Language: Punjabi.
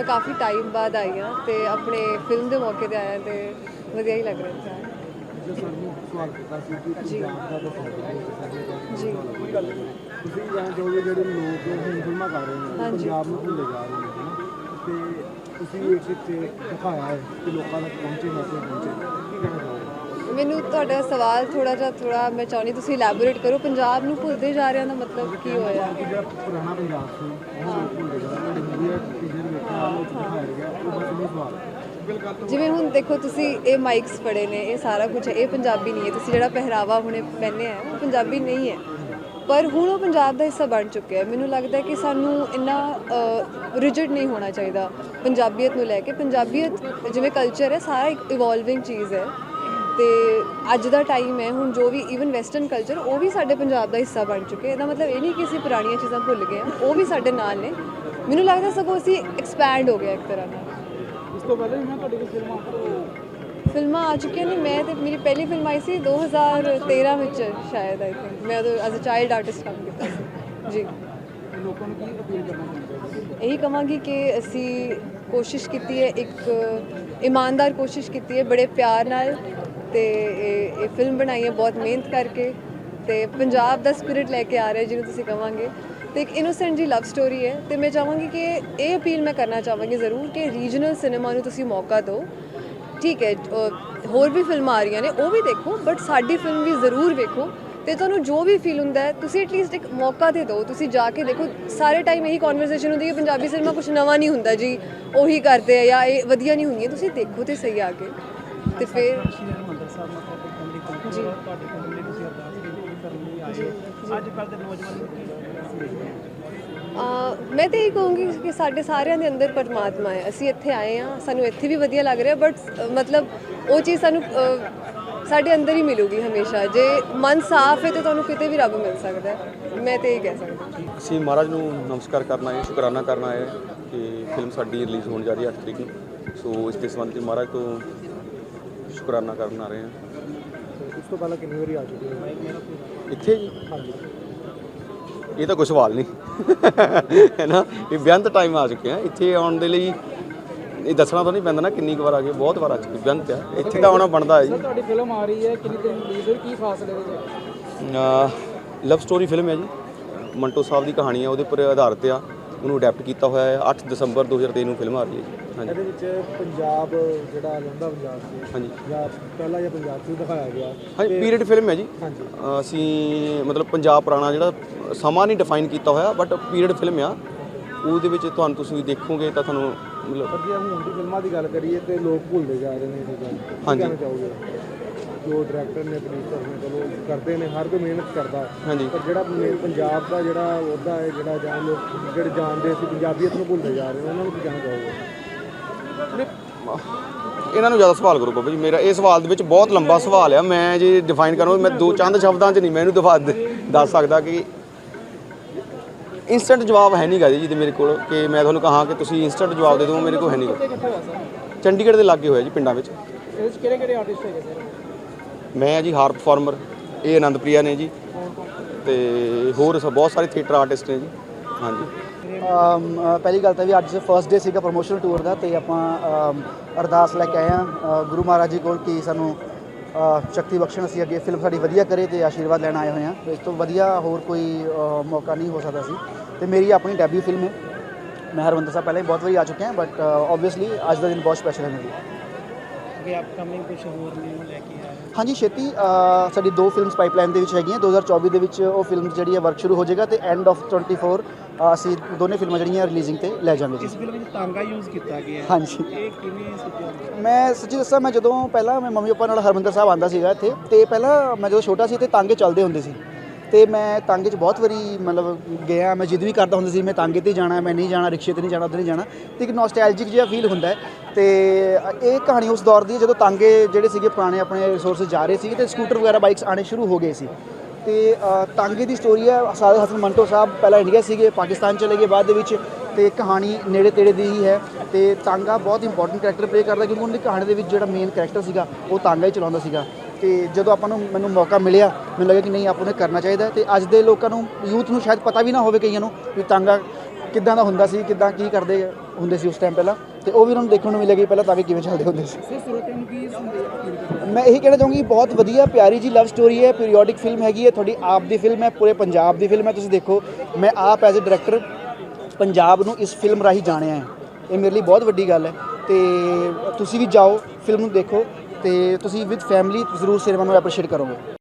ਮੈਂ ਕਾਫੀ ਟਾਈਮ ਬਾਅਦ ਆਈ ਹਾਂ ਤੇ ਆਪਣੇ ਫਿਲਮ ਦੇ ਮੌਕੇ ਤੇ ਆਇਆ ਤੇ ਵਧੀਆ ਹੀ ਲੱਗ ਰਿਹਾ ਇੱਥੇ ਆ ਕੇ। ਜੋ ਸਾਨੂੰ ਸਵਾਲ ਕੀਤਾ ਸੀ ਕਿ ਜੀ। ਪੰਜਾਬ ਦਾ ਦੱਸੋ ਜੀ ਕੋਈ ਗੱਲ ਨਹੀਂ ਤੁਸੀਂ ਜਾਣ ਚਾਹੋਗੇ ਜਿਹੜੇ ਲੋਕ ਹੁਣ ਫਿਲਮਾਂ ਕਰ ਰਹੇ ਨੇ ਉਹ ਹਾਂਜੀ। ਪੰਜਾਬ ਨੂੰ ਭੁੱਲੇ ਜਾ ਰਹੇ ਨੇ ਹਨਾ। ਤੇ ਤੁਸੀਂ ਇੱਕ ਇੱਕ ਦਿਖਾਇਆ ਹੈ ਕਿ ਲੋਕਾਂ ਤੱਕ ਪਹੁੰਚੇ ਮੈਸੇਜ ਪਹੁੰਚੇ ਕੀ ਕਹਿਣਾ ਚਾਹੋਗੇ ਮੈਨੂੰ ਤੁਹਾਡਾ ਸਵਾਲ ਥੋੜਾ ਜਿਹਾ ਥੋੜਾ ਮੈਂ ਚਾਹੁੰਦੀ ਤੁਸੀਂ ਇਲੈਬੋਰੇਟ ਕਰੋ ਪੰਜਾਬ ਨੂੰ ਭੁੱਲਦੇ ਜਾ ਰਹੇ ਹੋ ਦਾ ਮਤਲਬ ਕੀ ਹੋਇਆ ਜਿਹੜਾ ਪੁਰਾਣਾ ਪੰਜਾਬ ਸੀ ਉਹ ਲੋਕ ਭੁੱਲੇ ਜਾ ਰਹੇ ਨੇ ਜਿਹੜੀ ਟੀਚਰ ਦਿਖਾਇਆ ਗਿਆ ਉਹ ਬਸ ਨਹੀਂ ਸਵਾਲ ਜਿਵੇਂ ਹੁਣ ਦੇਖੋ ਤੁਸੀਂ ਇਹ ਮਾਈਕਸ ਫੜੇ ਨੇ, ਇਹ ਸਾਰਾ ਕੁਝ ਇਹ ਪੰਜਾਬੀ ਨਹੀਂ ਹੈ। ਤੁਸੀਂ ਜਿਹੜਾ ਪਹਿਰਾਵਾ ਹੁਣੇ ਪਹਿਨੇ ਆ, ਉਹ ਪੰਜਾਬੀ ਨਹੀਂ ਹੈ। ਪਰ ਹੁਣ ਉਹ ਪੰਜਾਬ ਦਾ ਹਿੱਸਾ ਬਣ ਚੁੱਕਿਆ ਹੈ। ਮੈਨੂੰ ਲੱਗਦਾ ਕਿ ਸਾਨੂੰ ਇੰਨਾ ਰਿਜਿਡ ਨਹੀਂ ਹੋਣਾ ਚਾਹੀਦਾ ਪੰਜਾਬੀਅਤ ਨੂੰ ਲੈ ਕੇ। ਪੰਜਾਬੀਅਤ ਜਿਵੇਂ ਕਲਚਰ ਹੈ, ਸਾਰਾ ਇੱਕ ਇਵੋਲਵਿੰਗ ਚੀਜ਼ ਹੈ। ਤੇ ਅੱਜ ਦਾ ਟਾਈਮ ਹੈ, ਹੁਣ ਜੋ ਵੀ ਇਵਨ ਵੈਸਟਰਨ ਕਲਚਰ ਉਹ ਵੀ ਸਾਡੇ ਪੰਜਾਬ ਦਾ ਹਿੱਸਾ ਬਣ ਚੁੱਕੇ ਇਹਦਾ ਮਤਲਬ ਇਹ ਨਹੀਂ ਕਿ ਅਸੀਂ ਪੁਰਾਣੀਆਂ ਚੀਜ਼ਾਂ ਭੁੱਲ ਗਏ ਹਾਂ, ਉਹ ਵੀ ਸਾਡੇ ਨਾਲ ਨੇ। ਮੈਨੂੰ ਲੱਗਦਾ ਸਗੋਂ ਅਸੀਂ ਐਕਸਪੈਂਡ ਹੋ ਗਿਆ ਇੱਕ ਤਰ੍ਹਾਂ ਨਾਲ। ਇਸ ਤੋਂ ਪਹਿਲਾਂ ਵੀ ਮੈਂ ਤੁਹਾਡੀ ਕੋਈ ਫਿਲਮਾਂ ਫਿਲਮਾਂ ਆ ਚੁੱਕੀਆਂ ਨੇ ਮੈਂ ਤੇ ਮੇਰੀ ਪਹਿਲੀ ਫਿਲਮ ਆਈ ਸੀ 2013 ਵਿੱਚ ਸ਼ਾਇਦ ਆਈ ਥਿੰਕ ਮੈਂ ਉਦੋਂ ਐਜ਼ ਅ ਚਾਈਲਡ ਆਰਟਿਸਟ ਕੰਮ ਕੀਤਾ ਸੀ। ਜੀ। ਲੋਕਾਂ ਨੂੰ ਕੀ ਅਪੀਲ ਕਰਨਾ ਚਾਹੁੰਦੇ ਹੋ? ਇਹੀ ਕਹਾਂਗੀ ਕਿ ਅਸੀਂ ਕੋਸ਼ਿਸ਼ ਕੀਤੀ ਹੈ ਇੱਕ ਇਮਾਨਦਾਰ ਕੋਸ਼ਿਸ਼ ਕੀਤੀ ਹੈ ਬੜੇ ਪਿਆਰ ਨਾਲ ਤੇ ਇਹ ਇਹ ਫਿਲਮ ਬਣਾਈ ਹੈ ਬਹੁਤ ਮਿਹਨਤ ਕਰਕੇ। ਤੇ ਪੰਜਾਬ ਦਾ ਸਪਿਰਿਟ ਲੈ ਕੇ ਆ ਰਿਹਾ ਜਿਹਨੂੰ ਤੁਸੀਂ ਕਹਾਂਗੇ ਤੇ ਇੱਕ ਇਨੋਸੈਂਟ ਜੀ ਲਵ ਸਟੋਰੀ ਹੈ। ਤੇ ਮੈਂ ਚਾਹਾਂਗੀ ਕਿ ਇਹ ਅਪੀਲ ਮੈਂ ਕਰਨਾ ਚਾਹਾਂਗੀ ਜ਼ਰੂਰ ਕਿ ਰੀਜਨਲ ਸਿਨੇਮਾ ਨੂੰ ਤੁਸੀਂ ਮੌਕਾ ਦਿਓ। ਠੀਕ ਹੈ ਹੋਰ ਵੀ ਫਿਲਮਾਂ ਆ ਰਹੀਆਂ ਨੇ ਉਹ ਵੀ ਦੇਖੋ ਬਟ ਸਾਡੀ ਫਿਲਮ ਵੀ ਜ਼ਰੂਰ ਵੇਖੋ। ਤੇ ਤੁਹਾਨੂੰ ਜੋ ਵੀ ਫੀਲ ਹੁੰਦਾ ਹੈ ਤੁਸੀਂ ਐਟਲੀਸਟ ਇੱਕ ਮੌਕਾ ਦੇ ਦਿਓ। ਤੁਸੀਂ ਜਾ ਕੇ ਦੇਖੋ ਸਾਰੇ ਟਾਈਮ ਇਹੀ ਕਨਵਰਸੇਸ਼ਨ ਹੁੰਦੀ ਹੈ ਕਿ ਪੰਜਾਬੀ ਸਿਨੇਮਾ ਕੁਝ ਨਵਾਂ ਨਹੀਂ ਹੁੰਦਾ ਜੀ ਉਹੀ ਕਰਦੇ ਆ ਜਾਂ ਇਹ ਵਧੀਆ ਨਹੀਂ ਹੁੰਦੀਆਂ। ਤੁਸੀਂ ਦੇਖੋ ਤੇ ਸਹੀ ਆ ਕੇ। ਤੇ ਫਿਰ ਜੀ। ਅੱਜ ਕੱਲ੍ਹ ਦੇ ਨੌਜਵਾਨ ਨੂੰ ਕੀ ਸੰਦੇਸ਼ ਦੇਣਾ ਅਹ ਮੈਂ ਤੇ ਇਹ ਕਹੂੰਗੀ ਕਿ ਸਾਡੇ ਸਾਰਿਆਂ ਦੇ ਅੰਦਰ ਪਰਮਾਤਮਾ ਹੈ। ਅਸੀਂ ਇੱਥੇ ਆਏ ਹਾਂ ਸਾਨੂੰ ਇੱਥੇ ਵੀ ਵਧੀਆ ਲੱਗ ਰਿਹਾ ਬਟ ਮਤਲਬ ਉਹ ਚੀਜ਼ ਸਾਨੂੰ ਅਹ, ਸਾਡੇ ਅੰਦਰ ਹੀ ਮਿਲੂਗੀ ਹਮੇਸ਼ਾ। ਜੇ ਮਨ ਸਾਫ਼ ਹੈ ਤੇ ਤੁਹਾਨੂੰ ਕਿਤੇ ਵੀ ਰੱਬ ਮਿਲ ਸਕਦਾ ਹੈ। ਮੈਂ ਤੇ ਇਹ ਕਹਿ ਸਕਦੀ ਹਾਂ। ਅਸੀਂ ਮਹਾਰਾਜ ਨੂੰ ਨਮਸਕਾਰ ਕਰਨ ਆਏ ਸ਼ੁਕਰਾਨਾ ਕਰਨ ਆਏ ਕਿ ਫਿਲਮ ਸਾਡੀ ਰਿਲੀਜ਼ ਹੋਣ ਜਾ ਰਹੀ ਹੈ 8 ਤਰੀਕ ਨੂੰ। ਸੋ ਇਸ ਦੇ ਸੰਬੰਧ ਵਿੱਚ ਮਹਾਰਾਜ ਤੋਂ ਸ਼ੁਕਰਾਨਾ ਕਰਨ ਆ ਰਹੇ ਹਾਂ। ਉਸ ਤੋਂ ਪਹਿਲਾਂ ਕਿੰਨੀ ਵਾਰੀ ਆ ਚੁੱਕੇ ਹੋ? ਇੱਥੇ ਜੀ? ਹਾਂਜੀ। ਇਹ ਤਾਂ ਕੋਈ ਸਵਾਲ ਨਹੀਂ। ਹੈ ਨਾ? ਇਹ ਬੇਅੰਤ ਟਾਈਮ ਆ ਚੁੱਕੇ ਆ ਇੱਥੇ ਆਉਣ ਦੇ ਲਈ ਇਹ ਦੱਸਣਾ ਤਾਂ ਨਹੀਂ ਪੈਂਦਾ ਨਾ ਕਿੰਨੀ ਵਾਰ ਆ ਗਏ ਬਹੁਤ ਵਾਰ ਆ ਚੁੱਕੇ ਬੇਅੰਤ ਆ। ਇੱਥੇ ਤਾਂ ਆਉਣਾ ਬਣਦਾ ਹੈ ਜੀ। ਤੁਹਾਡੀ ਫਿਲਮ ਆ ਰਹੀ ਹੈ। ਕਿੰਨੀ ਦਿਨ ਰਿਲੀਜ਼ ਹੋਈ ਕੀ ਫਾਸਲੇ ਦੇ ਵਿੱਚ? ਲਵ ਸਟੋਰੀ ਫਿਲਮ ਹੈ ਜੀ। ਮੰਟੋ ਸਾਹਿਬ ਦੀ ਕਹਾਣੀ ਹੈ ਉਹਦੇ ਉੱਪਰ ਆਧਾਰਿਤ ਆ। ਉਹਨੂੰ ਅਡੈਪਟ ਕੀਤਾ ਹੋਇਆ ਹੈ। 8 ਦਸੰਬਰ 2023 ਨੂੰ ਫਿਲਮ ਆ ਰਹੀ ਹੈ ਜੀ। ਹਾਂਜੀ। ਇਹਦੇ ਵਿੱਚ ਪੰਜਾਬ ਜਿਹੜਾ ਲੰਦਾ ਪੰਜਾਬ ਸੀ ਹਾਂਜੀ। ਜਾਂ ਪਹਿਲਾਂ ਜਾਂ ਪੰਜਾਬ ਸੀ ਦਿਖਾਇਆ ਗਿਆ। ਹਾਂਜੀ ਪੀਰੀਅਡ ਫਿਲਮ ਹੈ ਜੀ। ਹਾਂਜੀ। ਅਸੀਂ ਮਤਲਬ ਪੰਜਾਬ ਪੁਰਾਣਾ ਜਿਹੜਾ ਸਮਾਂ ਨਹੀਂ ਡਿਫਾਈਨ ਕੀਤਾ ਹੋਇਆ ਬਟ ਪੀਰੀਅਡ ਫਿਲਮ ਆ। ਉਹਦੇ ਵਿੱਚ ਤੁਹਾਨੂੰ ਤੁਸੀਂ ਦੇਖੋਗੇ ਤਾਂ ਤੁਹਾਨੂੰ ਮਤਲਬ ਜੇ ਹੁਣ ਦੀ ਫਿਲਮਾਂ ਦੀ ਗੱਲ ਕਰੀਏ ਤੇ ਲੋਕ ਭੁੱਲਦੇ ਜਾ ਰਹੇ ਨੇ ਇਹ ਕੀ ਹਾਂਜੀ। ਜੋ ਡਾਇਰੈਕਟਰ ਨੇ ਪ੍ਰੋਡਿਊਸਰ ਨੇ ਚਲੋ ਕਰਦੇ ਨੇ ਹਰ ਕੋਈ ਮਿਹਨਤ ਕਰਦਾ। ਹਾਂਜੀ। ਪਰ ਜਿਹੜਾ ਮੇ- ਪੰਜਾਬ ਦਾ ਜਿਹੜਾ ਉਹਦਾ ਹੈ ਜਿਹੜਾ ਜਾਂ ਲੋਕ ਜਿਹੜੇ ਜਾਣਦੇ ਸੀ ਪੰਜਾਬੀਅਤ ਨੂੰ ਭੁੱਲਦੇ ਜਾ ਰਹੇ ਨੇ ਉਹਨਾਂ ਨੂੰ ਕੀ ਕਹਿਣਾ ਚਾਹੋਗੇ? ਇਹਨਾਂ ਨੂੰ ਜ਼ਿਆਦਾ ਸਵਾਲ ਕਰੋ ਬਾਬਾ ਜੀ ਮੇਰਾ ਇਹ ਸਵਾਲ ਦੇ ਵਿੱਚ ਬਹੁਤ ਲੰਬਾ ਸਵਾਲ ਆ। ਮੈਂ ਜੇ ਡਿਫਾਈਨ ਕਰਾਂ ਮੈਂ ਦੋ ਚੰਦ ਸ਼ਬਦਾਂ 'ਚ ਨਹੀਂ ਮੈਂ ਇਹਨੂੰ ਦਫਾ ਦੱਸ ਸਕਦਾ ਕਿ ਇਨਸਟੈਂਟ ਜਵਾਬ ਹੈ ਨਹੀਂਗਾ ਜੀ ਜਿਹਦੇ ਮੇਰੇ ਕੋਲ ਕਿ ਮੈਂ ਤੁਹਾਨੂੰ ਕਹਾਂ ਕਿ ਤੁਸੀਂ ਇਨਸਟੈਂਟ ਜਵਾਬ ਦੇ ਦਿਓ ਮੇਰੇ ਕੋਲ ਹੈ ਨਹੀਂਗਾ ਕਿੱਥੇ ਹੋਇਆ ਸਰ ਚੰਡੀਗੜ੍ਹ ਦੇ ਲਾਗੇ ਹੋਇਆ ਜੀ ਪਿੰਡਾਂ ਵਿੱਚ। ਇਹਦੇ ਵਿੱਚ ਕਿਹੜੇ ਕਿਹੜੇ ਆਰਟਿਸਟ ਹੈਗੇ ਸਰ ਮੈਂ ਆ ਜੀ ਹਾਰ ਪਰਫਾਰਮਰ ਇਹ ਆਨੰਦਪ੍ਰਿਆ ਨੇ ਜੀ ਤੇ ਹੋਰ ਸ- ਬਹੁਤ ਸਾਰੇ ਥੀਏਟਰ ਆਰਟਿਸਟ ਨੇ ਜੀ। ਹਾਂਜੀ। ਅਮ, ਅ, ਪਹਿਲੀ ਗੱਲ ਤਾਂ ਵੀ ਅੱਜ ਫਰਸਟ ਡੇ ਸੀਗਾ ਪ੍ਰੋਮੋਸ਼ਨਲ ਟੂਰ ਦਾ ਤੇ ਆਪਾਂ ਅਮ, ਅਰਦਾਸ ਲੈ ਕੇ ਆਏ ਆ ਗੁਰੂ ਮਹਾਰਾਜ ਜੀ ਕੋਲ ਕਿ ਸਾਨੂੰ ਅ, ਸ਼ਕਤੀ ਬਖਸ਼ਣ ਅਸੀਂ ਅੱਗੇ ਫਿਲਮ ਸਾਡੀ ਵਧੀਆ ਕਰੇ ਤੇ ਆਸ਼ੀਰਵਾਦ ਲੈਣ ਆਏ ਹੋਏ ਆ ਇਸ ਤੋਂ ਵਧੀਆ ਹੋਰ ਕੋਈ ਅ, ਮੌਕਾ ਨਹੀਂ ਹੋ ਸਕਦਾ ਸੀ। ਤੇ ਮੇਰੀ ਆਪਣੀ ਡੈਬਿਊ ਫਿਲਮ ਹੈ। ਮੈਂ ਹਰਵੰਦਰ ਸਾਹਿਬ ਪਹਿਲਾਂ ਹੀ ਬਹੁਤ ਵਾਰੀ ਆ ਚੁੱਕਿਆ ਹਾਂ ਬਟ ਆਬਵੀਅਸਲੀ ਅੱਜ ਦਾ ਦਿਨ ਬਹੁਤ ਸਪੈਸ਼ਲ ਹੈ ਮੇਰੇ ਲਈ। ਅੱਗੇ ਅਪਕਮਿੰਗ ਕੁਝ ਹੋਰ ਨਿਊ ਲੈ ਕੇ ਆਏ ਹਾਂਜੀ ਛੇਤੀ ਅ, ਸਾਡੀ ਦੋ ਫਿਲਮਸ ਪਾਈਪਲਾਈਨ ਦੇ ਵਿੱਚ ਹੈਗੀਆਂ। 2024 ਦੇ ਵਿੱਚ ਉਹ ਫਿਲਮ ਜਿਹੜੀ ਹੈ ਵਰਕ ਸ਼ੁਰੂ ਹੋ ਜਾਏਗਾ ਤੇ ਐਂਡ ਆਫ 24 ਅ, ਅਸੀਂ ਦੋਨੇ ਫਿਲਮਾਂ ਜਿਹੜੀਆਂ ਰਿਲੀਜ਼ਿੰਗ ਤੇ ਲੈ ਜਾਵਾਂਗੇ ਜੀ। ਇਸ ਫਿਲਮ ਵਿੱਚ ਤਾਂਗਾ ਯੂਜ਼ ਕੀਤਾ ਗਿਆ। ਹੈ ਹਾਂਜੀ। ਇਹ ਕਿਵੇਂ ਸੋਚਿਆ ਮੈਂ ਸੱਚੀ ਦੱਸਾਂ ਮੈਂ ਜਦੋਂ ਪਹਿਲਾਂ ਮੈਂ ਮੰਮੀ ਪਾਪਾ ਨਾਲ ਹਰਮੰਦਰ ਸਾਹਿਬ ਆਂਦਾ ਸੀਗਾ ਇੱਥੇ ਤੇ ਪਹਿਲਾਂ ਮੈਂ ਜਦੋਂ ਛੋਟਾ ਸੀ ਤੇ ਤਾਂਗੇ ਚੱਲਦੇ ਹੁੰਦੇ ਸੀ। ਤੇ ਮੈਂ ਤਾਂਗੇ 'ਚ ਬਹੁਤ ਵਾਰੀ ਮਤਲਬ ਗਿਆ, ਮੈਂ ਜਿੱਦ ਵੀ ਕਰਦਾ ਹੁੰਦਾ ਸੀ, ਮੈਂ ਤਾਂਗੇ ਤੇ ਜਾਣਾ, ਮੈਂ ਨਹੀਂ ਜਾਣਾ, ਰਿਕਸ਼ੇ ਤੇ ਨਹੀਂ ਜਾਣਾ, ਉੱਧਰ ਨਹੀਂ ਜਾਣਾ, ਤੇ ਇੱਕ ਨੋਸਟੈਲਜਿਕ ਜਿਹਾ ਫੀਲ ਹੁੰਦਾ ਹੈ। ਤੇ ਇਹ ਕਹਾਣੀ ਉਸ ਦੌਰ ਦੀ ਜਦੋਂ ਤਾਂਗੇ ਜਿਹੜੇ ਸੀਗੇ ਪੁਰਾਣੇ ਆਪਣੇ ਰਿਸੋਰਸਸ ਜਾ ਰਹੇ ਸੀਗੇ ਤੇ ਸਕੂਟਰ ਵਗੈਰਾ ਬਾਈਕਸ ਆਣੇ ਸ਼ੁਰੂ ਹੋ ਗਏ ਸੀ। ਤੇ ਤਾਂਗੇ ਦੀ ਸਟੋਰੀ ਹੈ ਸਾਦ ਹਸਨ ਮੰਟੋ ਸਾਹਿਬ ਪਹਿਲਾਂ ਇੰਡੀਆ ਸੀਗੇ, ਪਾਕਿਸਤਾਨ ਚਲੇ ਗਏ ਬਾਅਦ ਦੇ ਵਿੱਚ, ਤੇ ਕਹਾਣੀ ਨੇੜੇ ਤੇੜੇ ਦੀ ਹੀ ਹੈ। ਤੇ ਤਾਂਗਾ ਬਹੁਤ ਇੰਪੋਰਟੈਂਟ ਕੈਰੈਕਟਰ ਪਲੇ ਕਰਦਾ, ਕਿਉਂਕਿ ਉਹਨਾਂ ਦੀ ਕਹਾਣੀ ਦੇ ਵਿੱਚ ਜਿਹੜਾ ਮੇਨ ਕੈਰੈਕਟਰ ਸੀਗਾ, ਉਹ ਤਾਂਗਾ ਹੀ ਚਲਾਉਂਦਾ ਸੀਗਾ। ਤੇ ਜਦੋਂ ਆਪਾਂ ਨੂੰ ਮੈਨੂੰ ਮੌਕਾ ਮਿਲਿਆ ਮੈਨੂੰ ਲੱਗਾ ਕਿ ਨਹੀਂ ਆਪਾਂ ਨੂੰ ਇਹ ਕਰਨਾ ਚਾਹੀਦਾ ਤੇ ਅੱਜ ਦੇ ਲੋਕਾਂ ਨੂੰ ਯੂਥ ਨੂੰ ਸ਼ਾਇਦ ਪਤਾ ਵੀ ਨਾ ਹੋਵੇ ਕਈਆਂ ਨੂੰ ਵੀ ਤਾਂਗਾ ਕਿੱਦਾਂ ਦਾ ਹੁੰਦਾ ਸੀ ਕਿੱਦਾਂ ਕੀ ਕਰਦੇ ਹੁੰਦੇ ਸੀ ਉਸ ਟਾਈਮ ਪਹਿਲਾਂ। ਤੇ ਉਹ ਵੀ ਉਹਨਾਂ ਨੂੰ ਦੇਖਣ ਨੂੰ ਮਿਲੇਗੀ ਪਹਿਲਾਂ ਤਾਂ ਕਿ ਕਿਵੇਂ ਚੱਲਦੇ ਹੁੰਦੇ ਸੀ। ਮੈਂ ਇਹੀ ਕਹਿਣਾ ਚਾਹੂੰਗੀ ਬਹੁਤ ਵਧੀਆ ਪਿਆਰੀ ਜੀ ਲਵ ਸਟੋਰੀ ਹੈ ਪੀਰੀਓਡਿਕ ਫਿਲਮ ਹੈਗੀ ਹੈ ਤੁਹਾਡੀ ਆਪ ਦੀ ਫਿਲਮ ਹੈ ਪੂਰੇ ਪੰਜਾਬ ਦੀ ਫਿਲਮ ਹੈ ਤੁਸੀਂ ਦੇਖੋ। ਮੈਂ ਆਪ ਐਜ਼ ਅ ਡਾਇਰੈਕਟਰ ਪੰਜਾਬ ਨੂੰ ਇਸ ਫਿਲਮ ਰਾਹੀਂ ਜਾਣਿਆ ਹੈ। ਇਹ ਮੇਰੇ ਲਈ ਬਹੁਤ ਵੱਡੀ ਗੱਲ ਹੈ। ਤੇ ਤੁਸੀਂ ਵੀ ਜਾਓ ਫਿਲਮ ਨੂੰ ਦੇਖੋ। ਤੇ ਤੁਸੀਂ ਵਿਦ ਫੈਮਿਲੀ ਜ਼ਰੂਰ ਸਿਨੇਮਾ ਨੂੰ ਐਪਰੀਸ਼ੀਏਟ ਕਰੋਗੇ।